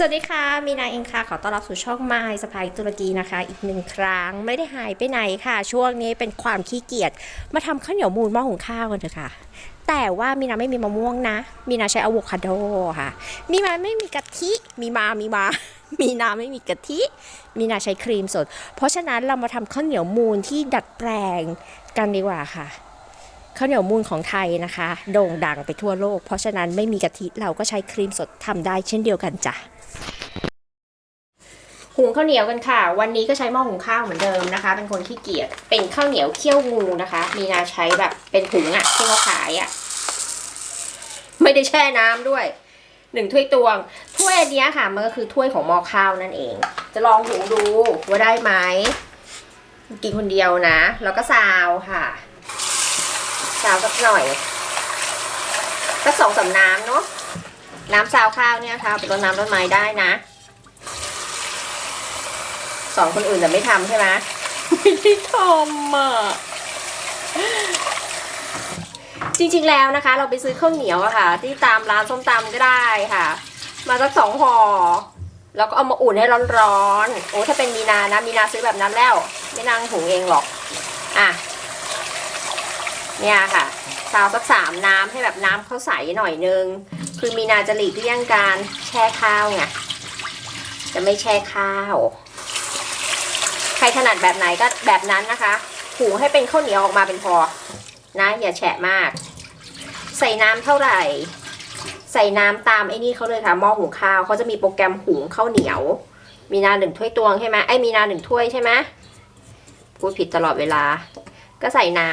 สวัสดีค่ะ มีนาเองค่ะ ขอต้อนรับสู่ช่องไมสภายตุรกีนะคะ อีกหนึ่งครั้งไม่ได้หายไปไหนค่ะ ช่วงนี้เป็นความขี้เกียจมาทำข้าวเหนียวมูนหม้อหุงข้าวกันเถอะค่ะ แต่ว่ามีนาไม่มีมะม่วงนะ มีนาใช้อะโวคาโดค่ะ มีมาไม่มีกะทิ มีมา มีมา มีนาไม่มีกะทิ มีนาใช้ครีมสด เพราะฉะนั้นเรามาทำข้าวเหนียวมูนที่ดัดแปลงกันดีกว่าค่ะข้าวเหนียวมูนของไทยนะคะ โด่งดังไปทั่วโลก เพราะฉะนั้นไม่มีกะทิเราก็ใช้ครีมสดทำได้เช่นเดียวกันจ้ะ หุงข้าวเหนียวกันค่ะ วันนี้ก็ใช้หม้อหุงข้าวเหมือนเดิมนะคะ เป็นคนขี้เกียจเป็นข้าวเหนียวเคี่ยวงูนะคะ มีนาใช้แบบเป็นถุงอะที่เขาขายอะไม่ได้แช่น้ำด้วยหนึ่งถ้วยตวง ถ้วยนเนี้ยค่ะ มันก็คือถ้วยของหม้อข้าวนั่นเอง จะลองหุงดูว่าได้ไหมกินคนเดียวนะ แล้วก็ซาวค่ะซาวสักหน่อยสักสองสาน้ำเนาะน้ำซาวข้าวเนี่ยค่ะเป็นต้นน้ำต้นไม้ได้นะ สอนคนอื่นแต่ไม่ทำใช่ไหมไม่ได้ทำอะจริงๆแล้วนะคะ เราไปซื้อข้าวเหนียวอะค่ะ ที่ตามร้านส้มตำก็ได้ค่ะ มาสักสองห่อแล้วก็เอามาอุ่นให้ร้อนๆโอ้ถ้าเป็นมีนานะมีนาซื้อแบบนั้นแล้ว ไม่นั่งหุงเองหรอกอะเนี่ยค่ะซาวสักสามน้ำให้แบบน้ำเขาใสหน่อยนึง คือมีนาจะหลีกเลี่ยงการแช่ข้าวไงจะไม่แช่ข้าว ใครถนัดแบบไหนก็แบบนั้นนะคะหุงให้เป็นข้าวเหนียวออกมาเป็นพอ นะ อย่าแฉะมาก ใส่น้ำเท่าไหร่ ใส่น้ำตามไอ้นี่เขาเลยค่ะหม้อหุงข้าวเขาจะมีโปรแกรมหุงข้าวเหนียว มีนาหนึ่งถ้วยตวงใช่ไหมไอ้มีนาหนึ่งถ้วยใช่ไหมพูดผิดตลอดเวลา ก็ใส่น้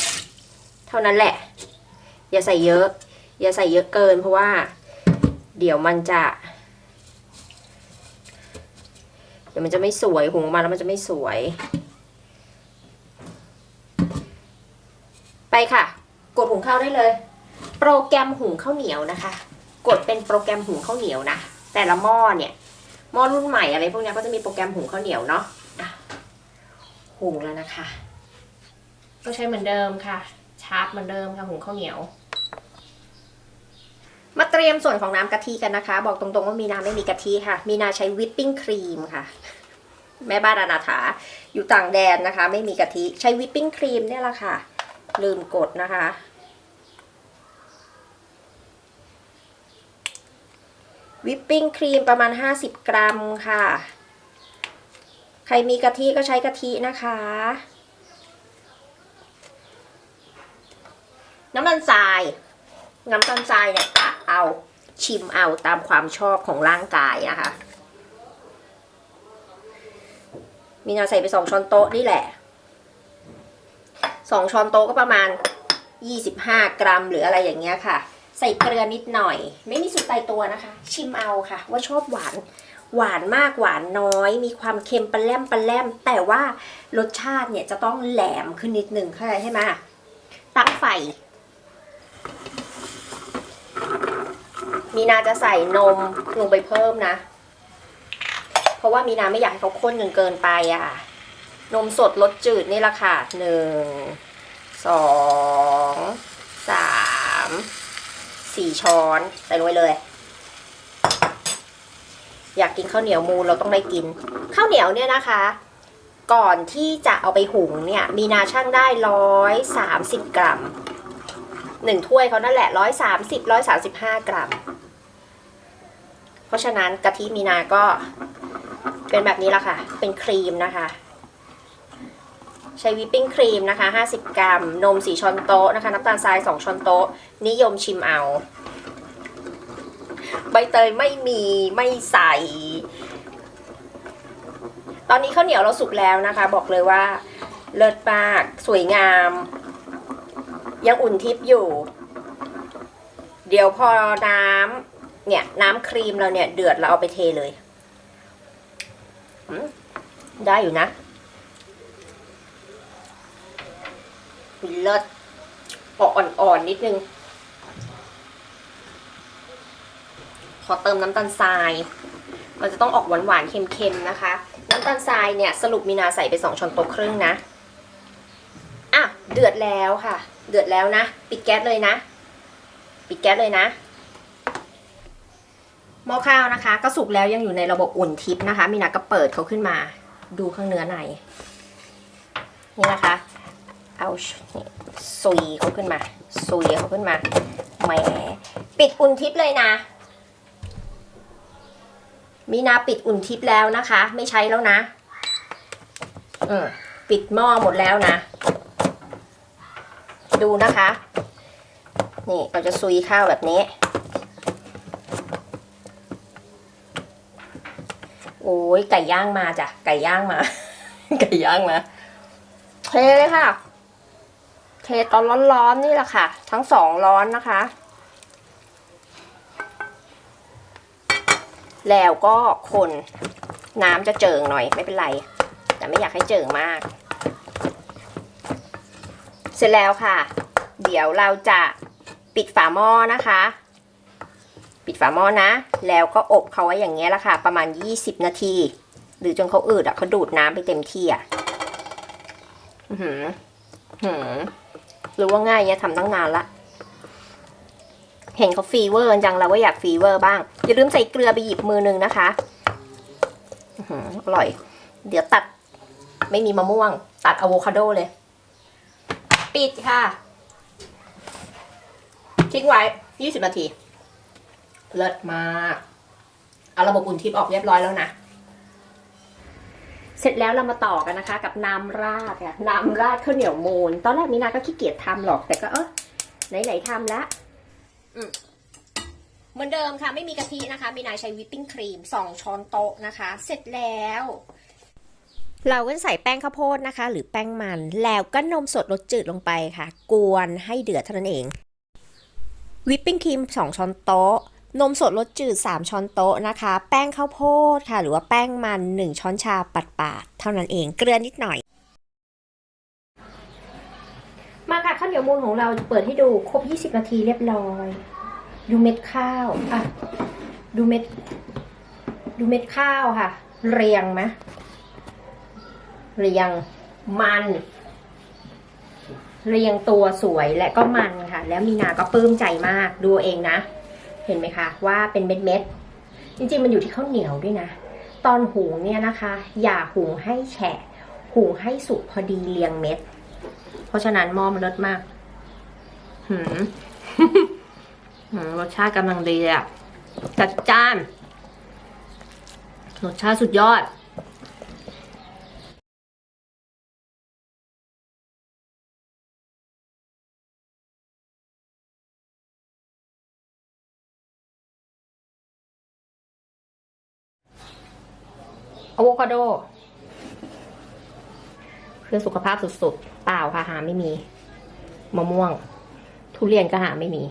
ำเท่านั้นแหละ อย่าใส่เยอะ อย่าใส่เยอะเกิน เพราะว่า เดี๋ยวมันจะ เดี๋ยวมันจะไม่สวยหุงออกมาแล้วมันจะไม่สวย ไปค่ะ กดหุงข้าวได้เลย โปรแกรมหุงข้าวเหนียวนะคะ กดเป็นโปรแกรมหุงข้าวเหนียวนะแต่ละหม้อเนี่ยหม้อรุ่นใหม่อะไรพวกนี้ก็จะมีโปรแกรมหุงข้าวเหนียวเนาะะหุงแล้วนะคะ ก็ใช้เหมือนเดิมค่ะ ชาร์จเหมือนเดิมค่ะหุงข้าวเหนียว มาเตรียมส่วนของน้ำกะทิกันนะคะ บอกตรงๆว่ามีนาไม่มีกะทิค่ะ มีนาใช้วิปปิ้งครีมค่ะ แม่บ้านอนาถาอยู่ต่างแดนนะคะ ไม่มีกะทิใช้วิปปิ้งครีมเนี่ยแหละค่ะ ลืมกดนะคะ วิปปิ้งครีมประมาณ 50 กรัมค่ะ ใครมีกะทิก็ใช้กะทินะคะน้ำมันทราย น้ำตาลทรายเนี่ย เอา ชิมเอาตามความชอบของร่างกายนะคะ มีนาใส่ไปสองช้อนโต๊ะนี่แหละสองช้อนโต๊ะก็ประมาณ 25 กรัมหรืออะไรอย่างเงี้ยค่ะ ใส่เกลือนิดหน่อย ไม่มีสูตรตายตัวนะคะ ชิมเอาค่ะ ว่าชอบหวานหวานมากหวานน้อย มีความเค็มปลาแรมปลาแรมแต่ว่ารสชาติเนี่ยจะต้องแหลมขึ้นนิดหนึ่งเข้าใจใช่ไหมตั้งไฟ มีนาจะใส่นมลงไปเพิ่มนะ เพราะว่ามีนาไม่อยากให้เขาข้นจนเกินไปอะ นมสดรสจืดนี่ละค่ะหนึ่งสองสามสี่ช้อนใส่ลงไปเลย อยากกินข้าวเหนียวมูนเราต้องได้กิน ข้าวเหนียวเนี่ยนะคะ ก่อนที่จะเอาไปหุงเนี่ยมีนาช่างได้ร้อยสามสิบกรัมหนึ่งถ้วยเขานั่นแหละร้อยสามสิบร้อยสามสิบห้ากรัม เพราะฉะนั้นกะทิมีนาก็เป็นแบบนี้ละค่ะ เป็นครีมนะคะ ใช้วิปปิ้งครีมนะคะ 50 กรัม นม 4 ช้อนโต๊ะนะคะ น้ำตาลทราย 2 ช้อนโต๊ะ นิยมชิมเอา ใบเตยไม่มีไม่ใส่ตอนนี้ข้าวเหนียวเราสุกแล้วนะคะ บอกเลยว่าเลิศมาก สวยงาม ยังอุ่นทิพย์อยู่ เดี๋ยวพอน้ำ เนี่ยน้ำครีมเราเนี่ยเดือดเราเอาไปเทเลยได้อยู่นะเลิศอออ่อนๆนิดนึง ขอเติมน้ำตาลทราย มันจะต้องออกหวานๆ เค็มๆ นะคะ น้ำตาลทรายเนี่ย สรุปมีนาใส่ไปสองช้อนโต๊ะครึ่งนะ อะ เดือดแล้วค่ะ เดือดแล้วนะ ปิดแก๊สเลยนะ ปิดแก๊สเลยนะ หม้อข้าวนะคะ ก็สุกแล้วยังอยู่ในระบบอุ่นทิพนะคะ มีนาก็เปิดเขาขึ้นมา ดูข้างเนื้อในนี่นะคะ เอาซุยเขาขึ้นมาซุยเขาขึ้นมาแหมปิดอุ่นทิพเลยนะมีนาปิดอุ่นทิพแล้วนะคะ ไม่ใช้แล้วนะเออปิดหม้อหมดแล้วนะ ดูนะคะ นี่เราจะซุยข้าวแบบนี้ โอ้ ยไก่ย่างมาจ้ะไก่ย่างมา ไก่ย่างมาเทเลยค่ะ เทตอนร้อนๆนี่แหละค่ะ ทั้งสองร้อนนะคะ แล้วก็คนน้ำจะเจิงหน่อยไม่เป็นไร แต่ไม่อยากให้เจิงมาก เสร็จแล้วค่ะ เดี๋ยวเราจะปิดฝาหม้อนะคะ ปิดฝาหม้อนะ แล้วก็อบเขาไว้อย่างเงี้ยละค่ะ ประมาณ 20 นาที หรือจนเขาอืดอะเขาดูดน้ำไปเต็มที่อะอื้อหือหือรู้ว่าง่ายเนี่ยทำตั้งนานละ เห็นเขาฟีเวอร์จังเราก็อยากฟีเวอร์บ้าง อย่าลืมใส่เกลือไปหยิบมือหนึงนะคะอื้อหืออร่อย เดี๋ยวตัด ไม่มีมะม่วง ตัดอะโวคาโดเลย ปิดค่ะ ทิ้งไว้ 20 นาที เลิศมาก เอาระบบอุ่นทิพย์ออกเรียบร้อยแล้วนะ เสร็จแล้วเรามาต่อกันนะคะ กับน้ำราดค่ะน้ำราดข้าวเหนียวมูน ตอนแรกมีนาก็ขี้เกียจทำหรอก แต่ก็เออไหนๆทำละอืมเหมือนเดิมค่ะ ไม่มีกะทินะคะ มีนาใช้วิปปิ้งครีม 2 ช้อนโต๊ะนะคะ เสร็จแล้ว เราก็จะใส่แป้งข้าวโพดนะคะ หรือแป้งมัน แล้วก็นมสดรสจืดลงไปค่ะ กวนให้เดือดเท่านั้นเอง วิปปิ้งครีม 2 ช้อนโต๊ะ นมสดรสจืด 3 ช้อนโต๊ะนะคะ แป้งข้าวโพดค่ะ หรือว่าแป้งมัน 1 ช้อนชาปัดปาดๆเท่านั้นเอง เกลือนิดหน่อย มาค่ะข้าวเหนียวมูนของเราเปิดให้ดูครบ 20 นาทีเรียบร้อย ดูเม็ดข้าว อะ ดูเม็ด ดูเม็ดข้าวค่ะ เรียงไหมเรียงมัน เรียงตัวสวยและก็มันค่ะ แล้วมีนาก็ปลื้มใจมากดูเองนะ ห็นไหมคะว่าเป็นเม็ดเม็ดจริงๆมันอยู่ที่ข้าวเหนียวด้วยนะ ตอนหุงเนี่ยนะคะ อย่าหุงให้แฉะหุงให้สุกพอดีเรียงเม็ด เพราะฉะนั้นหม้อมันเลิศมากหืมรสชาติกำลังดีอะจัดจ้าน รสชาติสุดยอด อะโวคาโด เพื่อสุขภาพสุดๆ เปล่าค่ะหาไม่มี มะม่วง ทุเรียนก็หาไม่มี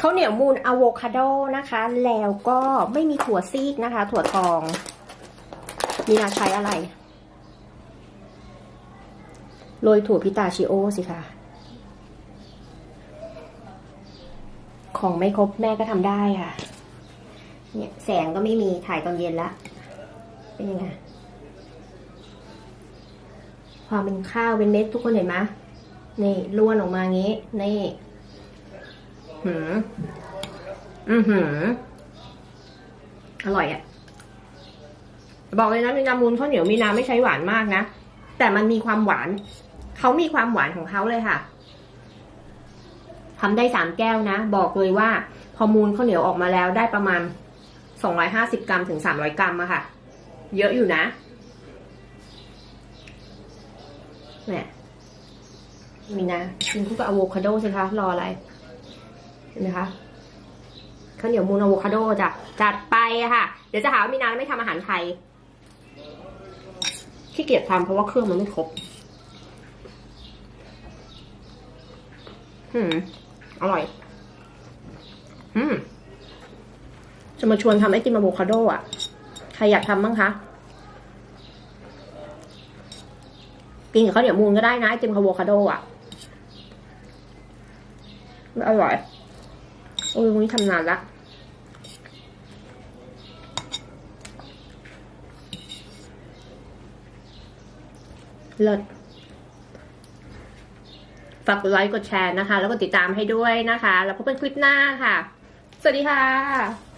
ข้าวเหนียวมูนอะโวคาโดนะคะ แล้วก็ไม่มีถั่วซีกนะคะ ถั่วทอง มีนาใช้อะไร โรยถั่วพิตาชิโอสิคะของไม่ครบแม่ก็ทำได้ค่ะ เนี่ยแสงก็ไม่มีถ่ายตอนเย็นละ เป็นยังไงความเป็นข้าวเป็นเม็ดทุกคนเห็นไหมนี่ล้วนออกมางี้ นี่หืมอือหือ อร่อยอะ่ะ บอกเลยนะมีนามูลข้าวเหนียวมีนาไม่ใช้หวานมากนะ แต่มันมีความหวาน เขามีความหวานของเขาเลยค่ะทำได้สามแก้วนะ บอกเลยว่า พอมูลข้าวเหนียวออกมาแล้วได้ประมาณสองร้อยห้าสิบกรัมถึงสามร้อยกรัมอะค่ะ เยอะอยู่นะเนี่ยมีนะกินคู่กับอะโวคาโดสิคะรออะไรเห็นไหมคะข้าวเหนียวมูนอะโวคาโดจ้ะจัดไปอะค่ะ เดี๋ยวจะหาว่ามีนาไม่ทำอาหารไทยขี้เกียจทำเพราะว่าเครื่องมันไม่ครบ อืม อร่อย อืม จะมาชวนทำไอติมอะโวคาโดอะ ใครอยากทำบ้างคะกินกับข้าวเหนียวมูนก็ได้นะไอติมอะโวคาโดอะ อร่อย โอ้ยวันนี้ทำนานละเลิศ ฝากกดไลค์กดแชร์นะคะ แล้วก็ติดตามให้ด้วยนะคะ แล้วพบกันคลิปหน้าค่ะ สวัสดีค่ะ